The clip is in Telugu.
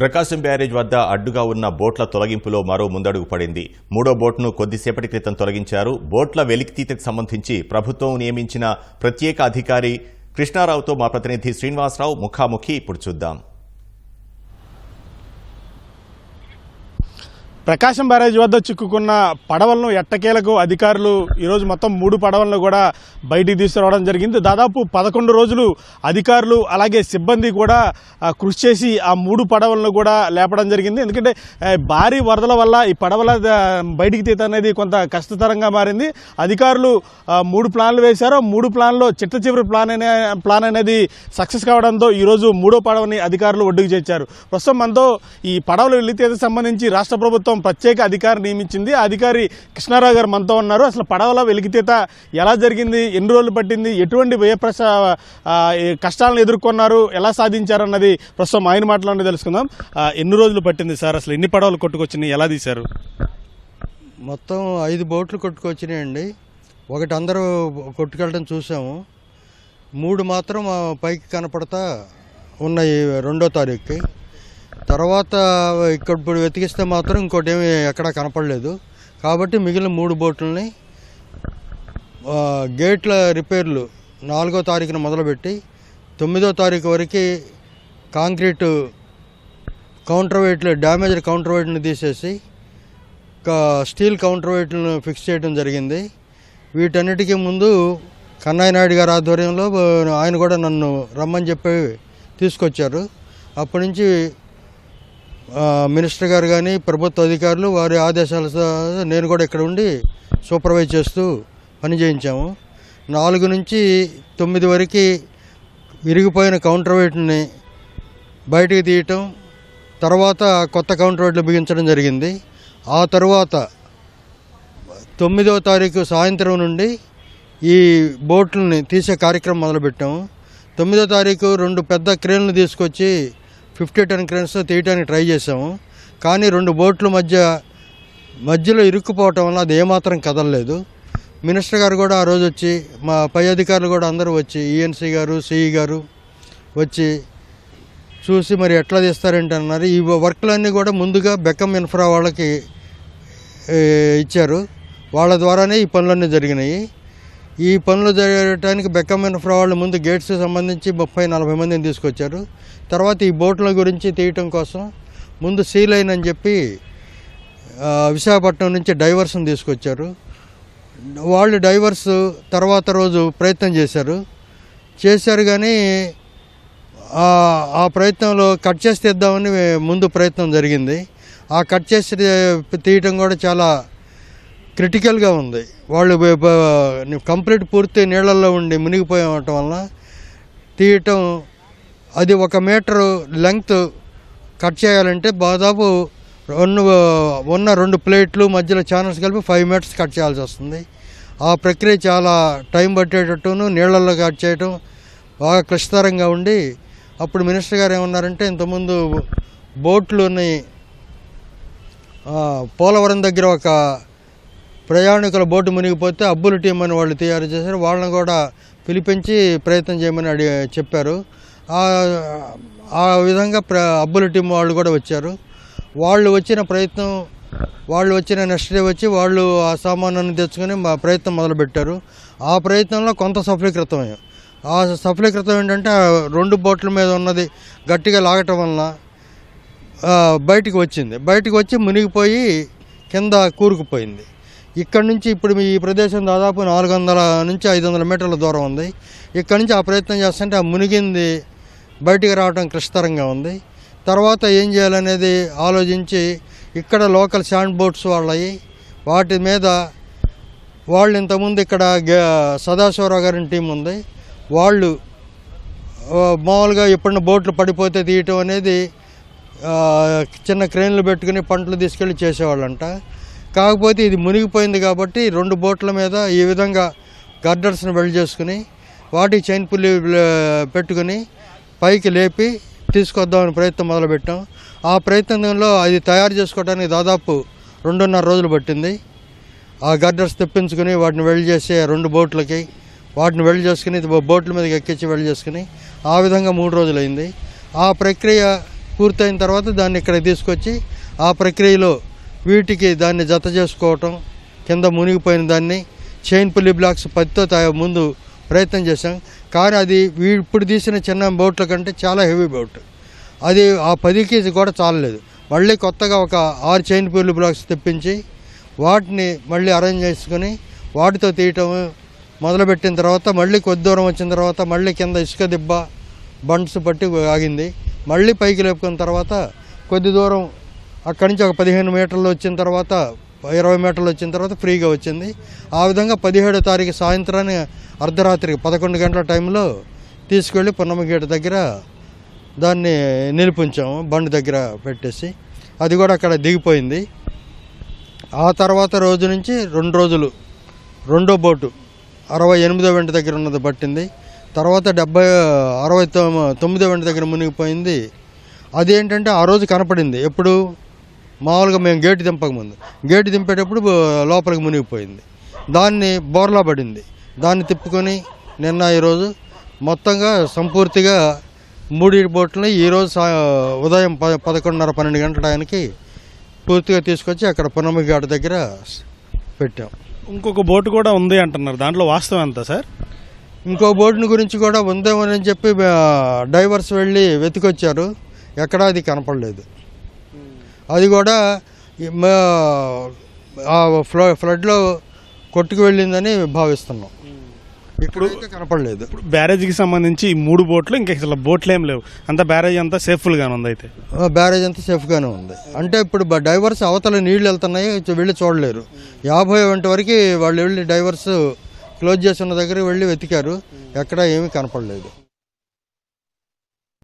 ప్రకాశం బ్యారేజ్ వద్ద అడ్డుగా ఉన్న బోట్ల తొలగింపులో మరో ముందడుగు పడింది. మూడో బోట్ను కొద్దిసేపటి క్రితం తొలగించారు. బోట్ల వెలికితీతకు సంబంధించి ప్రభుత్వం నియమించిన ప్రత్యేక అధికారి కృష్ణారావుతో మా ప్రతినిధి శ్రీనివాసరావు ముఖాముఖి ఇప్పుడు చూద్దాం. ప్రకాశం బ్యారేజ్ వద్ద చిక్కుకున్న పడవలను ఎట్టకేలకు అధికారులు ఈరోజు మొత్తం మూడు పడవలను కూడా బయటికి తీసుకురావడం జరిగింది. దాదాపు పదకొండు రోజులు అధికారులు అలాగే సిబ్బంది కూడా కృషి చేసి ఆ మూడు పడవలను కూడా లేపడం జరిగింది. ఎందుకంటే భారీ వరదల వల్ల ఈ పడవల బయటికి తీత అనేది కొంత కష్టతరంగా మారింది. అధికారులు మూడు ప్లాన్లు వేశారు. మూడు ప్లాన్లో చిట్ట చివరి ప్లాన్ అనే ప్లాన్ అనేది సక్సెస్ కావడంతో ఈరోజు మూడో పడవని అధికారులు ఒడ్డుకు చేర్చారు. ప్రస్తుతం మనతో ఈ పడవల వెళ్ళితేత సంబంధించి రాష్ట్ర ప్రభుత్వం ప్రత్యేక అధికారి నియమించింది. ఆ అధికారి కృష్ణారావు గారు మనతో ఉన్నారు. అసలు పడవల వెలికితీత ఎలా జరిగింది? ఎన్ని రోజులు పట్టింది? ఎటువంటి వ్యయప్రస కష్టాలను ఎదుర్కొన్నారు? ఎలా సాధించారన్నది ప్రస్తుతం ఆయన మాటలోనే తెలుసుకుందాం. ఎన్ని రోజులు పట్టింది సార్? అసలు ఎన్ని పడవలు కొట్టుకొచ్చినాయి? ఎలా తీశారు? మొత్తం ఐదు బోట్లు కొట్టుకొచ్చినాయండి. ఒకటి అందరూ కొట్టుకెళ్ళడం చూసాము. మూడు మాత్రం పైకి కనపడతా ఉన్నాయి రెండో తారీఖుకి. తర్వాత ఇక్కడ ఇప్పుడు వెతికిస్తే మాత్రం ఇంకోటి ఏమి ఎక్కడా కనపడలేదు. కాబట్టి మిగిలిన మూడు బోట్లని గేట్ల రిపేర్లు నాలుగో తారీఖున మొదలుపెట్టి తొమ్మిదో తారీఖు వరకు కాంక్రీటు కౌంటర్ వెయిట్లు డ్యామేజ్డ్ కౌంటర్ వెయిట్ని తీసేసి ఒక స్టీల్ కౌంటర్ వెయిట్లను ఫిక్స్ చేయడం జరిగింది. వీటన్నిటికీ ముందు కన్నయ్య నాయుడు గారి ఆధ్వర్యంలో ఆయన కూడా నన్ను రమ్మని చెప్పి తీసుకొచ్చారు. అప్పటి నుంచి మినిస్టర్ గారు కానీ ప్రభుత్వ అధికారులు వారి ఆదేశాల నేను కూడా ఇక్కడ ఉండి సూపర్వైజ్ చేస్తూ పని చేయించాము. నాలుగు నుంచి తొమ్మిది వరకు విరిగిపోయిన కౌంటర్ వెయిట్ని బయటికి తీయటం తర్వాత కొత్త కౌంటర్ వెయిట్లు బిగించడం జరిగింది. ఆ తరువాత తొమ్మిదవ తారీఖు సాయంత్రం నుండి ఈ బోట్లని తీసే కార్యక్రమం మొదలుపెట్టాము. తొమ్మిదో తారీఖు రెండు పెద్ద క్రేన్లు తీసుకొచ్చి ఫిఫ్టీ టన్ క్రేన్స్తో తీయడానికి ట్రై చేసాము కానీ రెండు బోట్ల మధ్య మధ్యలో ఇరుక్కుపోవటం వల్ల అది ఏమాత్రం కదలలేదు. మినిస్టర్ గారు కూడా ఆ రోజు వచ్చి మా పై అధికారులు కూడా అందరూ వచ్చి ఈఎన్సీ గారు సిఈ గారు వచ్చి చూసి మరి ఎట్లా తీస్తారేంటి అన్నారు. ఈ వర్క్లన్నీ కూడా ముందుగా బెక్కం ఇన్ఫ్రా వాళ్ళకి ఇచ్చారు. వాళ్ళ ద్వారానే ఈ పనులన్నీ జరిగినాయి. ఈ పనులు జరగడానికి బెక్కమైన ఫ్రావాళ్ళు వాళ్ళు ముందు గేట్స్ సంబంధించి ముప్పై నలభై మందిని తీసుకొచ్చారు. తర్వాత ఈ బోట్ల గురించి తీయటం కోసం ముందు సీల్ లైన్ అని చెప్పి విశాఖపట్నం నుంచి డైవర్స్ని తీసుకొచ్చారు. వాళ్ళు డైవర్స్ తర్వాత రోజు ప్రయత్నం చేశారు. చేశారు కానీ ఆ- ఆ ప్రయత్నంలో కట్ చేసి తీద్దామని ముందు ప్రయత్నం జరిగింది. ఆ కట్ చేసి తీయటం కూడా చాలా క్రిటికల్గా ఉంది. వాళ్ళు కంప్లీట్ పూర్తి నీళ్ళల్లో ఉండి మునిగిపోయి ఉండటం వల్ల తీయటం అది ఒక మీటరు లెంగ్త్ కట్ చేయాలంటే దాదాపు రెండు ఉన్న రెండు ప్లేట్లు మధ్యలో ఛానల్స్ కలిపి ఫైవ్ మీటర్స్ కట్ చేయాల్సి వస్తుంది. ఆ ప్రక్రియ చాలా టైం పట్టేటట్టును నీళ్ళల్లో కట్ చేయటం బాగా క్లిష్టతరంగా ఉండి అప్పుడు మినిస్టర్ గారు ఏమన్నారంటే ఇంతకుముందు బోట్లోని పోలవరం దగ్గర ఒక ప్రయాణికుల బోటు మునిగిపోతే అబ్బుల టీం అని వాళ్ళు తయారు చేశారు. వాళ్ళని కూడా పిలిపించి ప్రయత్నం చేయమని అడిగి చెప్పారు. ఆ- విధంగా ప్ర అబ్బుల టీం వాళ్ళు కూడా వచ్చారు. వాళ్ళు వచ్చిన ప్రయత్నం వాళ్ళు వచ్చిన నెక్స్ట్ డే వచ్చి వాళ్ళు ఆ సామానాన్ని తెచ్చుకొని మా ప్రయత్నం మొదలుపెట్టారు. ఆ ప్రయత్నంలో కొంత సఫలీకృతమే. ఆ సఫలీకృతం ఏంటంటే రెండు బోట్ల మీద ఉన్నది గట్టిగా లాగటం వలన బయటికి వచ్చింది. బయటికి వచ్చి మునిగిపోయి కింద కూరుకుపోయింది. ఇక్కడ నుంచి ఇప్పుడు ఈ ప్రదేశం దాదాపు నాలుగు వందల నుంచి ఐదు వందల మీటర్ల దూరం ఉంది. ఇక్కడ నుంచి ఆ ప్రయత్నం చేస్తుంటే ఆ మునిగింది బయటికి రావడం క్లిష్టతరంగా ఉంది. తర్వాత ఏం చేయాలనేది ఆలోచించి ఇక్కడ లోకల్ శాండ్ బోట్స్ వాళ్ళవి వాటి మీద వాళ్ళు ఇంతకుముందు ఇక్కడ సదాశివరావు గారి టీం ఉంది. వాళ్ళు మామూలుగా ఎప్పుడైనా బోట్లు పడిపోతే తీయటం అనేది చిన్న క్రేన్లు పెట్టుకుని పంటలు తీసుకెళ్ళి చేసేవాళ్ళంట. కాకపోతే ఇది మునిగిపోయింది కాబట్టి రెండు బోట్ల మీద ఈ విధంగా గర్డర్స్ని వెల్డ్ చేసుకుని వాటి చైన్ పుల్లి పెట్టుకుని పైకి లేపి తీసుకొద్దామని ప్రయత్నం మొదలుపెట్టాం. ఆ ప్రయత్నంలో అది తయారు చేసుకోవడానికి దాదాపు రెండున్నర రోజులు పట్టింది. ఆ గర్డర్స్ తెప్పించుకుని వాటిని వెల్డ్ చేసే రెండు బోట్లకి వాటిని వెల్డ్ చేసుకుని బోట్ల మీదకి ఎక్కించి వెల్డ్ చేసుకుని ఆ విధంగా మూడు రోజులు అయింది ఆ ప్రక్రియ పూర్తయిన తర్వాత దాన్ని ఇక్కడ తీసుకొచ్చి ఆ ప్రక్రియలో వీటికి దాన్ని జత చేసుకోవటం కింద మునిగిపోయిన దాన్ని చైన్ పుల్లి బ్లాక్స్ పత్తితో తయా- ముందు ప్రయత్నం చేశాం. కానీ అది వీ- ఇప్పుడు తీసిన చిన్న బోట్ల కంటే చాలా హెవీ బోట్. అది ఆ పదికి కూడా చాలలేదు. మళ్ళీ కొత్తగా ఒక ఆరు చైన్ పుల్లి బ్లాక్స్ తెప్పించి వాటిని మళ్ళీ అరేంజ్ చేసుకొని వాటితో తీయటం మొదలుపెట్టిన తర్వాత మళ్ళీ కొద్ది దూరం వచ్చిన తర్వాత మళ్ళీ కింద ఇసుక దిబ్బ బండ్స్ పట్టి ఆగింది. మళ్ళీ పైకి లేపుకున్న తర్వాత కొద్ది దూరం అక్కడి నుంచి ఒక పదిహేను మీటర్లు వచ్చిన తర్వాత ఇరవై మీటర్లు వచ్చిన తర్వాత ఫ్రీగా వచ్చింది. ఆ విధంగా పదిహేడో తారీఖు సాయంత్రాన్ని అర్ధరాత్రి పదకొండు గంటల టైంలో తీసుకెళ్ళి పున్నమగేట దగ్గర దాన్ని నిలిపించాము బండి దగ్గర పెట్టేసి. అది కూడా అక్కడ దిగిపోయింది. ఆ తర్వాత రోజు నుంచి రెండు రోజులు రెండో బోటు అరవై ఎనిమిదో వెంట దగ్గర ఉన్నది పట్టింది. తర్వాత డెబ్బై అరవై తొమ్మిదో వెంట దగ్గర మునిగిపోయింది. అదేంటంటే ఆ రోజు కనపడింది. ఎప్పుడు? మామూలుగా మేము గేటు దింపక ముందు. గేటు దింపేటప్పుడు లోపలికి మునిగిపోయింది. దాన్ని బోర్లా పడింది. దాన్ని తిప్పుకొని నిన్న ఈరోజు మొత్తంగా సంపూర్తిగా మూడు బోట్లని ఈరోజు సా ఉదయం ప పదకొండున్నర పన్నెండు గంటల టయానికి పూర్తిగా తీసుకొచ్చి అక్కడ పున్నమి ఘాట్ దగ్గర పెట్టాం. ఇంకొక బోటు కూడా ఉంది అంటున్నారు. దాంట్లో వాస్తవం ఎంత సార్? ఇంకో బోటుని గురించి కూడా ఉందేమని చెప్పి ఆ, డైవర్స్ వెళ్ళి వెతికొచ్చారు. ఎక్కడా అది కనపడలేదు. అది కూడా ఫ్ల ఫ్లడ్లో కొట్టుకు వెళ్ళిందని భావిస్తున్నాం. ఇప్పుడైతే కనపడలేదు. ఇప్పుడు బ్యారేజ్కి సంబంధించి ఈ మూడు బోట్లు ఇంకా అసలు బోట్లు ఏం లేవు. అంత బ్యారేజ్ అంతా సేఫ్ఫుల్గానే ఉంది అయితే. బ్యారేజ్ అంతా సేఫ్గానే ఉంది. అంటే ఇప్పుడు డైవర్స్ అవతల నీళ్ళు వెళ్తున్నాయి వెళ్ళి చూడలేరు. యాభై వంటి వరకు వాళ్ళు వెళ్ళి డైవర్స్ క్లోజ్ చేసి ఉన్న దగ్గర వెళ్ళి వెతికారు. ఎక్కడా ఏమీ కనపడలేదు.